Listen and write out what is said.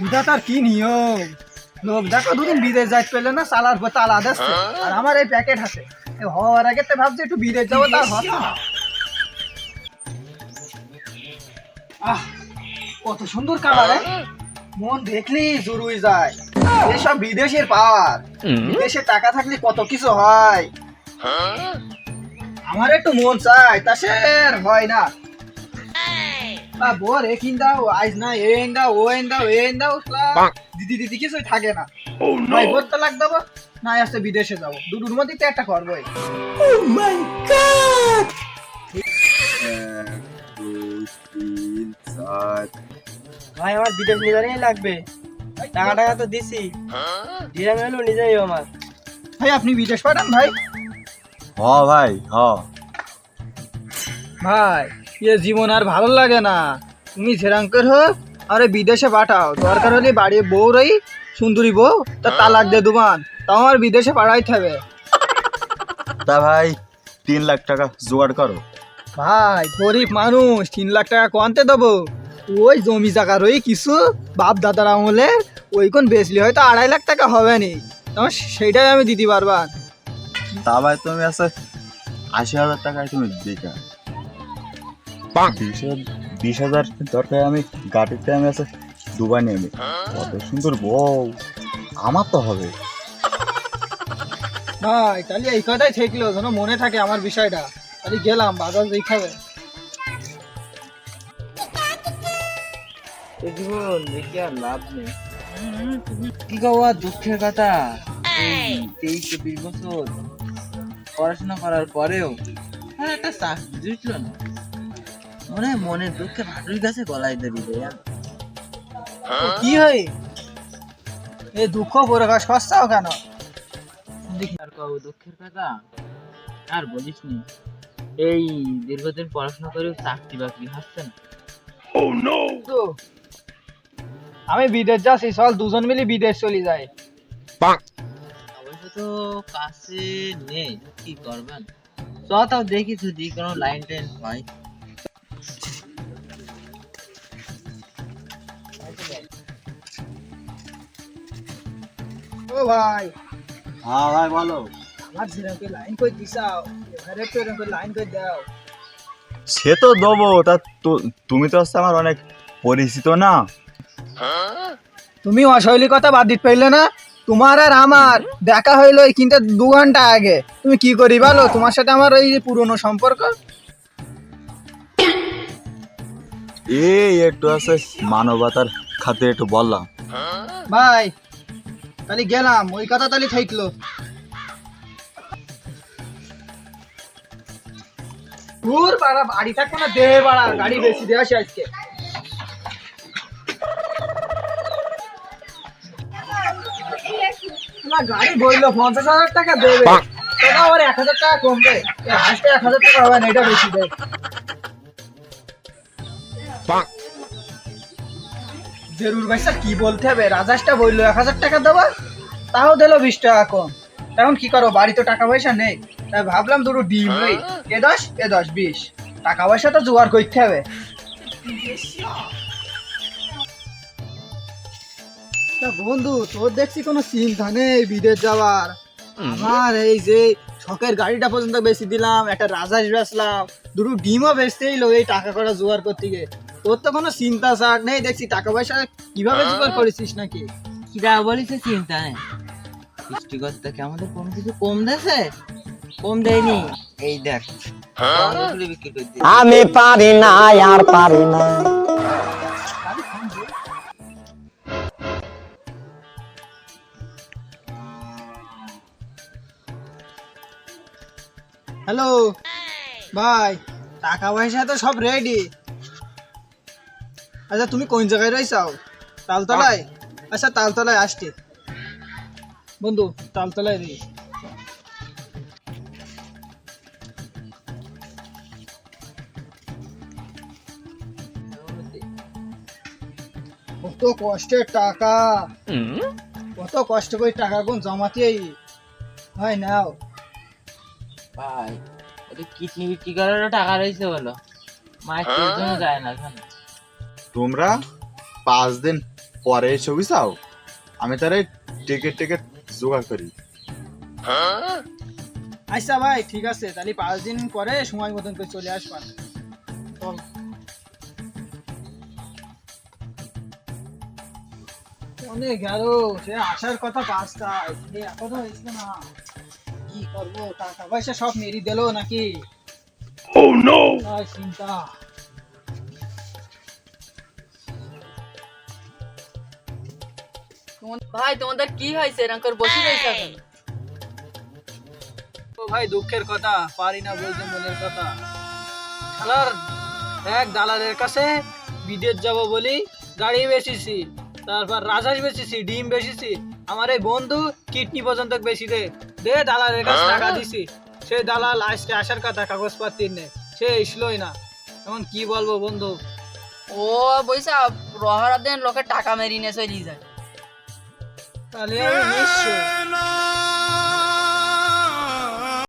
বিধাতার কি নিয়ম? লোক দেখো দুদিন বিদেশ যাইতে পেলে না সালার পর তালা দিচ্ছে আর আমার এই প্যাকেট হাতে হওয়ার আগে তো ভাবছি একটু বিদেশ যাব তার না। আহ কত সুন্দর কালার মন দেখলি জুড়ুই যায়। এসব বিদেশের পাওয়ার বিদেশে টাকা থাকলে কত কিছু হয়। আমার একটু মন চাই তা সে হয় না। বোর এ কিন দাও আইজ না এ এন দাও ও এন দাও এ এন দাও দিদি দিদি কিছুই থাকে না। ভাই বোর তো লাগ দেবো না আসতে বিদেশে যাব। দুটোর মধ্যে তো একটা করবোই দুই তিন চার ভাই আমার বিদেশ নিজারেই লাগবে। টাকা টাকা তো দিছি। ডিরাম হলো নিজেই আমার। ভাই আপনি বিদেশ পাঠান ভাই। হ ভাই হ। ভাই। এ জীবন আর ভালো লাগে না। তুমি ঝেরাঙ্কের হোক আরে বিদেশে পাঠাও। দরকার হলে বাড়ি বউ রই সুন্দরী বউ তা তালাক দে দুবান। তাও আমার বিদেশে পাঠাইতে হবে। তা ভাই তিন লাখ টাকা জোগাড় করো। ভাই গরিব মানুষ তিন লাখ টাকা কোয়ান্তে দেবো? ওই জমি জায়গা রই কিছু বাপ দাদার আমলে ওই কোন বেচলি হয়তো আড়াই লাখ টাকা হবে নি। তোমার সেইটাই আমি দিতে পারবা। তা ভাই তুমি আছে আশি হাজার টাকায় তুমি বেকার বিশ হাজার- বিশ হাজার দরকার আমি গাড়িতে আমি আছে দুবাই নিয়ে আমি কত সুন্দর বউ আমার তো হবে। ভাই তাহলে এই কথাই থাকল যেন মনে থাকে আমার বিষয়টা। তাহলে গেলাম বাজার যেই খাবে। জীবন দেখি আর লাভ নেই। কি কওয়া দুঃখের কথা? এই তেইশ চব্বিশ বছর পড়াশোনা করার পরেও আর একটা চাকরি জুটল না। মনে হয় মনের দুঃখে কাছে গলায় দেবি রে কি হয়? এই দুঃখ প্রকাশ করছাও কেন? আর দুঃখের কথা? আর বলিস নি এই দীর্ঘদিন পড়াশোনা করেও চাকরি বাকরি না? আমি বিদেশ যাচ্ছি চল দুজন মিলে বিদেশ চলে যায় অবশ্য তো কাছে নেই কি করবেন? চ তাও দেখি যদি কোনো লাইন টাইন হয়। ও ভাই। হ্যাঁ ভাই বলো। আমার লাইন করে দিছাও। এবারে তো এরকম লাইন করে দাও। সে তো দেবো তা তুমি তো হচ্ছে আমার অনেক পরিচিত না। তুমি অশৈলী কথা বাদ দিতে পারলে না? তোমার আর আমার দেখা হইল এই কিন্তু দু ঘণ্টা আগে। তুমি কি করি বলো? তোমার সাথে আমার ওই যে পুরনো সম্পর্ক? এই একটু আছে মানবতার খাতে একটু বললাম। ভাই তাহলে গেলাম ওই কথা তাহলে থাকল দূর পাড়া বাড়ি থাকব না দে বাড়া গাড়ি বেশি দিয়ে আসে আজকে। গাড়ি বইলো পঞ্চাশ হাজার টাকা দেবে। সেটা আবার এক হাজার টাকা কমবে। এই এক হাজার টাকা হবে না এটা বেশি দেয় জরুর ভাই স্যার কি বলতে হবে? রাজাসটা বলল এক হাজার টাকা দেবো তাও দিল বিশ টাকা কম। এখন কি করো? বাড়িতে টাকা পয়সা নেই। তাই ভাবলাম দুটো ডিম নেই এ দশ এ দশ বিশ। টাকা পয়সা তো জোগাড় করতে হবে। বন্ধু তোর দেখছি কোনো চিন্তা নেই বিদেশ যাওয়ার। আমার এই যে শখের গাড়িটা পর্যন্ত বেশি দিলাম একটা রাজাস বেচলাম দুটো ডিমও বেচতে এলো এই টাকা করা জোগাড় করতে গিয়ে। তোর তো কোনো চিন্তা সার নেই দেখছি টাকা পয়সা কীভাবে জোগাড় করেছিস নাকি? কিরা বলিস চিন্তা নেই। সৃষ্টিকর্তা কি আমাদের কোনো কিছু কম দেছে? কম দেয়নি। এই দেখ। আমি পারি না আর পারি না। হ্যালো ভাই টাকা পয়সা তো সব রেডি আচ্ছা তুমি কোন জায়গায় রয়েছাও তালতলায়? আচ্ছা তালতলায় আসছি। বন্ধু তালতলায় রে কত কষ্টের টাকা। কত কষ্ট করে টাকা কোন জমাতেই হয় নাও ভাই ওদের কিডনি বিক্রি করারও টাকা রয়েছে বলো। মায়ের জন্য যায় না তোমরা পাঁচ দিন পরে এসে বুঝাও আমি তার টিকিট টিকিট জোগাড় করি। আচ্ছা ভাই ঠিক আছে। তাহলে পাঁচ দিন পরে সময় মতন করে চলে আসবা। অনেক গেল সে আসার কথা পাঁচটায় সে এখনও এসলো না। কি করব? টাকা পয়সা সব মেরি দিল নাকি? তাই চিন্তা। ভাই তোমাদের কি হয়েছে? এরকম করে বসে রয়েছে ও ভাই দুঃখের কথা পারি না বলতে মনের কথা। শালার এক দালালের কাছে বিদেশ যাব বলি গাড়ি বেচেছি তারপর রাজাস বেচেছি ডিম বেচেছি। আমার এই বন্ধু কিডনি পর্যন্ত বেশি দে। দে দালালের কাছে টাকা দিছি। সেই দালাল আজকে আসার কথা কাগজপত্র নেই। সে এসলোই না। এখন কি বলব বন্ধু? ও বইসা রহরা দেন লোকে টাকা মেরি নিয়ে চলে যায়। Valeu, Nicho! Né,